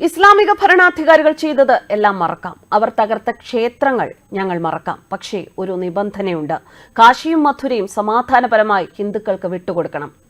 ഇസ്ലാമിക ഭരണാധികാരികൾ ചെയ്തത് എല്ലാം മറക്കാം. അവർ തകർത്ത ക്ഷേത്രങ്ങൾ ഞങ്ങൾ മറക്കാം. പക്ഷേ ഒരു നിബന്ധനയുണ്ട്. കാശിയും മധുരയും സമാധാനപരമായി ഹിന്ദുക്കൾക്ക് വിട്ടുകൊടുക്കണം.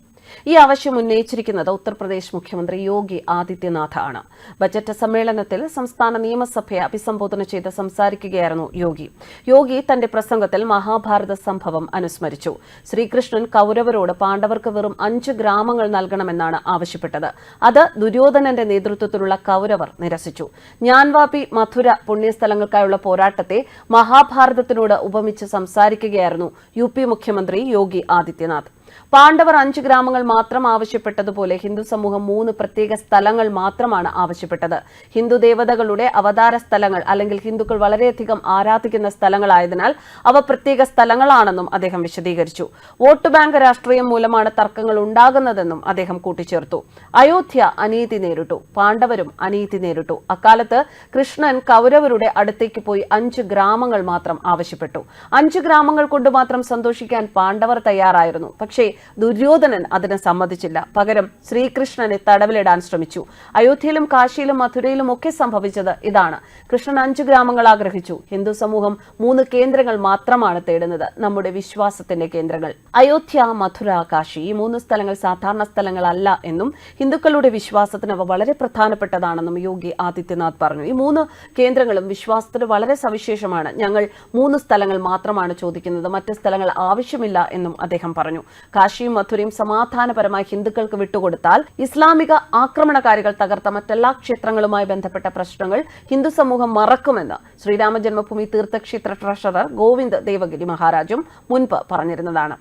ഈ ആവശ്യം ഉന്നയിച്ചിരിക്കുന്നത് ഉത്തർപ്രദേശ് മുഖ്യമന്ത്രി യോഗി ആദിത്യനാഥ് ആണ് ബജറ്റ് സമ്മേളനത്തിൽ സംസ്ഥാന നിയമസഭയെ അഭിസംബോധന ചെയ്ത് സംസാരിക്കുകയായിരുന്നു യോഗി. യോഗി തന്റെ പ്രസംഗത്തിൽ മഹാഭാരത സംഭവം അനുസ്മരിച്ചു. ശ്രീകൃഷ്ണൻ കൌരവരോട് പാണ്ഡവർക്ക് വെറും അഞ്ച് ഗ്രാമങ്ങൾ നൽകണമെന്നാണ് ആവശ്യപ്പെട്ടത്. അത് ദുര്യോധനന്റെ നേതൃത്വത്തിലുള്ള കൌരവർ നിരസിച്ചു. ജ്ഞാൻവാപി മധുര പുണ്യസ്ഥലങ്ങൾക്കായുള്ള പോരാട്ടത്തെ മഹാഭാരതത്തിനോട് ഉപമിച്ച് സംസാരിക്കുകയായിരുന്നു യു മുഖ്യമന്ത്രി യോഗി ആദിത്യനാഥ്. പാണ്ഡവർ അഞ്ച് ഗ്രാമങ്ങൾ മാത്രം ആവശ്യപ്പെട്ടതുപോലെ ഹിന്ദു സമൂഹം മൂന്ന് പ്രത്യേക സ്ഥലങ്ങൾ മാത്രമാണ് ആവശ്യപ്പെട്ടത്. ഹിന്ദു ദേവതകളുടെ അവതാര സ്ഥലങ്ങൾ അല്ലെങ്കിൽ ഹിന്ദുക്കൾ വളരെയധികം ആരാധിക്കുന്ന സ്ഥലങ്ങളായതിനാൽ അവ പ്രത്യേക സ്ഥലങ്ങളാണെന്നും അദ്ദേഹം വിശദീകരിച്ചു. വോട്ട് ബാങ്ക് രാഷ്ട്രീയം മൂലമാണ് തർക്കങ്ങൾ ഉണ്ടാകുന്നതെന്നും അദ്ദേഹം കൂട്ടിച്ചേർത്തു. അയോധ്യ അനീതി നേരിട്ടു. പാണ്ഡവരും അനീതി നേരിട്ടു. അക്കാലത്ത് കൃഷ്ണൻ കൗരവരുടെ അടുത്തേക്ക് പോയി അഞ്ച് ഗ്രാമങ്ങൾ മാത്രം ആവശ്യപ്പെട്ടു. അഞ്ച് ഗ്രാമങ്ങൾ കൊണ്ട് മാത്രം സന്തോഷിക്കാൻ പാണ്ഡവർ തയ്യാറായിരുന്നു. പക്ഷേ ദുര്യോധനൻ അതിന് സമ്മതിച്ചില്ല. പകരം ശ്രീകൃഷ്ണനെ തടവിലിടാൻ ശ്രമിച്ചു. അയോധ്യയിലും കാശിയിലും മഥുരയിലും ഒക്കെ സംഭവിച്ചത് ഇതാണ്. കൃഷ്ണൻ അഞ്ച് ഗ്രാമങ്ങൾ ആഗ്രഹിച്ചു. ഹിന്ദു സമൂഹം മൂന്ന് കേന്ദ്രങ്ങൾ മാത്രമാണ് തേടുന്നത്. നമ്മുടെ വിശ്വാസത്തിന്റെ കേന്ദ്രങ്ങൾ. അയോധ്യ മധുര കാശി ഈ മൂന്ന് സ്ഥലങ്ങൾ സാധാരണ സ്ഥലങ്ങളല്ല എന്നും ഹിന്ദുക്കളുടെ വിശ്വാസത്തിന് അവ വളരെ പ്രധാനപ്പെട്ടതാണെന്നും യോഗി ആദിത്യനാഥ് പറഞ്ഞു. ഈ മൂന്ന് കേന്ദ്രങ്ങളും വിശ്വാസത്തിന് വളരെ സവിശേഷമാണ്. ഞങ്ങൾ മൂന്ന് സ്ഥലങ്ങൾ മാത്രമാണ് ചോദിക്കുന്നത്. മറ്റ് സ്ഥലങ്ങൾ ആവശ്യമില്ല എന്നും അദ്ദേഹം പറഞ്ഞു. കാശിയും മഥുരയും സമാധാനപരമായി ഹിന്ദുക്കൾക്ക് വിട്ടുകൊടുത്താൽ ഇസ്ലാമിക ആക്രമണകാരികൾ തകർത്ത മറ്റെല്ലാ ക്ഷേത്രങ്ങളുമായി ബന്ധപ്പെട്ട പ്രശ്നങ്ങൾ ഹിന്ദു സമൂഹം മറക്കുമെന്ന് ശ്രീരാമ ജന്മഭൂമി തീർത്ഥക്ഷേത്ര ട്രഷറർ ഗോവിന്ദ് ദേവഗിരി മഹാരാജും മുൻപ് പറഞ്ഞിരുന്നതാണ്.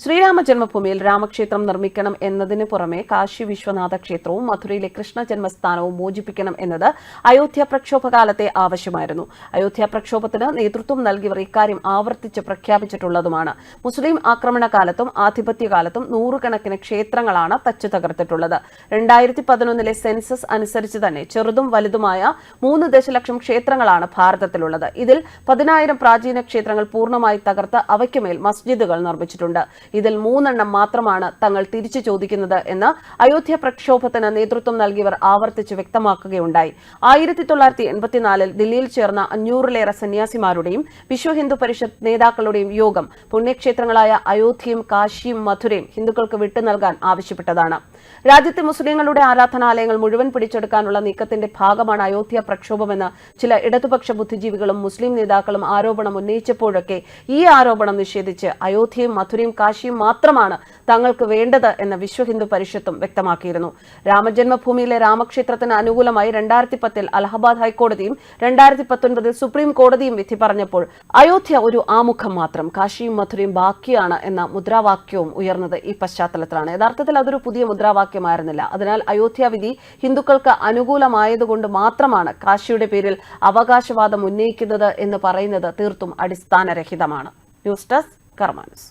ശ്രീരാമ ജന്മഭൂമിയിൽ രാമക്ഷേത്രം നിർമ്മിക്കണം എന്നതിന് പുറമെ കാശി വിശ്വനാഥ ക്ഷേത്രവും മധുരയിലെ കൃഷ്ണ ജന്മസ്ഥാനവും മോചിപ്പിക്കണം എന്നത് അയോധ്യ പ്രക്ഷോഭകാലത്തെ ആവശ്യമായിരുന്നു. അയോധ്യ പ്രക്ഷോഭത്തിന് നേതൃത്വം നൽകിയവർ ഇക്കാര്യം ആവർത്തിച്ച് പ്രഖ്യാപിച്ചിട്ടുള്ളതുമാണ്. മുസ്ലിം ആക്രമണകാലത്തും ആധിപത്യകാലത്തും നൂറുകണക്കിന് ക്ഷേത്രങ്ങളാണ് തച്ചു തകർത്തിട്ടുള്ളത്. രണ്ടായിരത്തി പതിനൊന്നിലെ സെൻസസ് അനുസരിച്ച് തന്നെ ചെറുതും വലുതുമായ മൂന്ന് ദശലക്ഷം ക്ഷേത്രങ്ങളാണ് ഭാരതത്തിലുള്ളത്. ഇതിൽ പതിനായിരം പ്രാചീന ക്ഷേത്രങ്ങൾ പൂർണമായി തകർത്ത് അവയ്ക്കുമേൽ മസ്ജിദുകൾ നിർമ്മിച്ചിട്ടുണ്ട്. ഇതിൽ മൂന്നെണ്ണം മാത്രമാണ് തങ്ങൾ തിരിച്ചു ചോദിക്കുന്നത് എന്ന് അയോധ്യ പ്രക്ഷോഭത്തിന് നേതൃത്വം നൽകിയവർ ആവർത്തിച്ച് വ്യക്തമാക്കുകയുണ്ടായി. ആയിരത്തി തൊള്ളായിരത്തി എൺപത്തിനാലിൽ ദില്ലിയിൽ ചേർന്ന അഞ്ഞൂറിലേറെ സന്യാസിമാരുടെയും വിശ്വ ഹിന്ദു പരിഷത്ത് നേതാക്കളുടെയും യോഗം പുണ്യക്ഷേത്രങ്ങളായ അയോധ്യയും കാശിയും മധുരയും ഹിന്ദുക്കൾക്ക് വിട്ടു നൽകാൻ ആവശ്യപ്പെട്ടതാണ്. രാജ്യത്തെ മുസ്ലിങ്ങളുടെ ആരാധനാലയങ്ങൾ മുഴുവൻ പിടിച്ചെടുക്കാനുള്ള നീക്കത്തിന്റെ ഭാഗമാണ് അയോധ്യ പ്രക്ഷോഭമെന്ന് ചില ഇടതുപക്ഷ ബുദ്ധിജീവികളും മുസ്ലിം നേതാക്കളും ആരോപണം ഉന്നയിച്ചപ്പോഴൊക്കെ ഈ ആരോപണം നിഷേധിച്ച് അയോധ്യയും മഥുരയും കാശിയും മാത്രമാണ് തങ്ങൾക്ക് വേണ്ടത് എന്ന് വിശ്വ ഹിന്ദു പരിഷത്തും വ്യക്തമാക്കിയിരുന്നു. രാമജന്മഭൂമിയിലെ രാമക്ഷേത്രത്തിന് അനുകൂലമായി രണ്ടായിരത്തി പത്തിൽ അലഹബാദ് ഹൈക്കോടതിയും രണ്ടായിരത്തി പത്തൊൻപതിൽ സുപ്രീം കോടതിയും വിധി പറഞ്ഞപ്പോൾ അയോധ്യ ഒരു ആമുഖം മാത്രം കാശിയും മധുരയും ബാക്കിയാണ് എന്ന മുദ്രാവാക്യവും ഉയർന്നത് ഈ പശ്ചാത്തലത്തിലാണ്. യഥാർത്ഥത്തിൽ അതൊരു പുതിയ മുദ്രാവാക്യമായിരുന്നില്ല. അതിനാൽ അയോധ്യ വിധി ഹിന്ദുക്കൾക്ക് അനുകൂലമായതുകൊണ്ട് മാത്രമാണ് കാശിയുടെ പേരിൽ അവകാശവാദം ഉന്നയിക്കുന്നത് എന്ന് പറയുന്നത് തീർത്തും അടിസ്ഥാനരഹിതമാണ്. News desk കർമാനസ്.